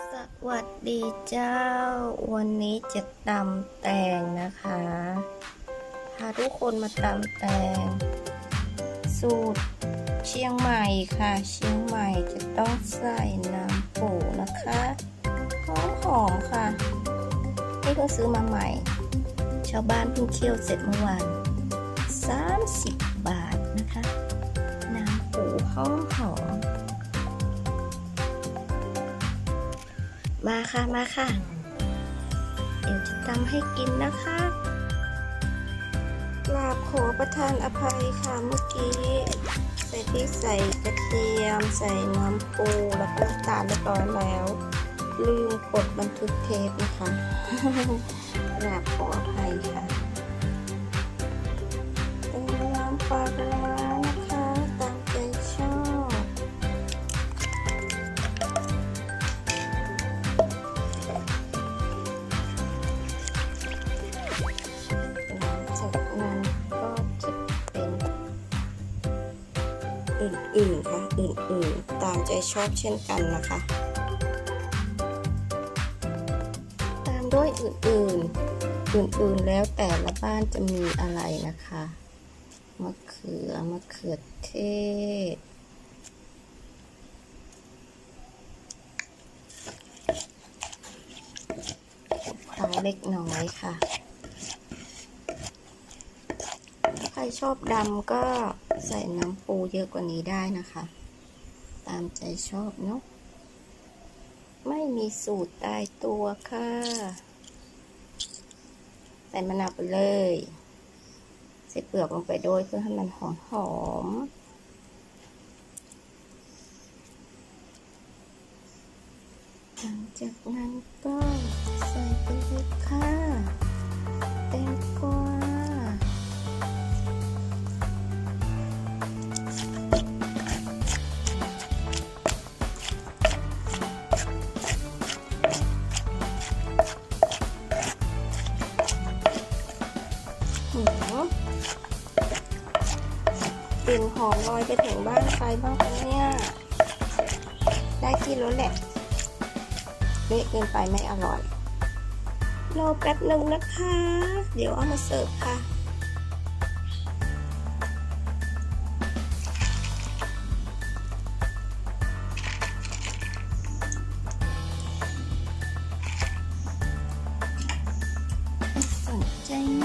สวัสดีเจ้า วันนี้จะตำแตงนะคะ พาทุกคนมาตำแตง สูตรเชียงใหม่ค่ะ เชียงใหม่จะต้องใส่น้ำปูนะคะหอมหอมค่ะ นี่เพิ่งซื้อมาใหม่ ชาวบ้านเพิ่งเคี่ยวเสร็จเมื่อวาน30 บาทนะคะ น้ำปูหอมหอม มาค่ะมาค่ะ เดี๋ยวจะทำให้กินนะคะกราบขอประทานอภัยค่ะเมื่อกี้ใส่พริกใส่กระเทียม ใส่น้ำปูแล้วก็น้ำตาลเรียบร้อยแล้ว ลืมกดบันทึกเทปนะคะกราบขออภัยค่ะ จากนั้นก็จะเป็นอื่นๆค่ะอื่นๆ ตามใจชอบเช่นกันนะคะ ตามด้วยอื่นๆ อื่นๆแล้วแต่ละบ้านจะมีอะไรนะคะมะเขือมะเขือเทศเผาเล็กน้อยค่ะ ถ้าใค รชอบดำก็ใส่น้ำปูเยอะกว่านี้ได้นะคะ ตามใจชอบเนาะไม่มีสูตรตายตัวค่ะ ใส่มะนาวไปเลย ใส่เปลือกลงไปด้วยเพื่อให้มันหอมหอมๆหลังจากนั้นก็ใส่ไปเลยค่ะแตงกวา กลิ่นหอมลอยไปถึงบ้านใครบ้างคะเนี่ย ได้กินแล้วแหละเละเกินไปไม่อร่อย รอแป๊บหนึ่งนะคะ เดี๋ยวเอามาเสิร์ฟค่ะ สนใจไหม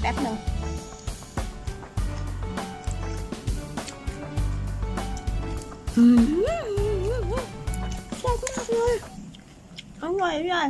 แป๊บหนึ่งอืมแซ่บมากเลยอร่อยเลย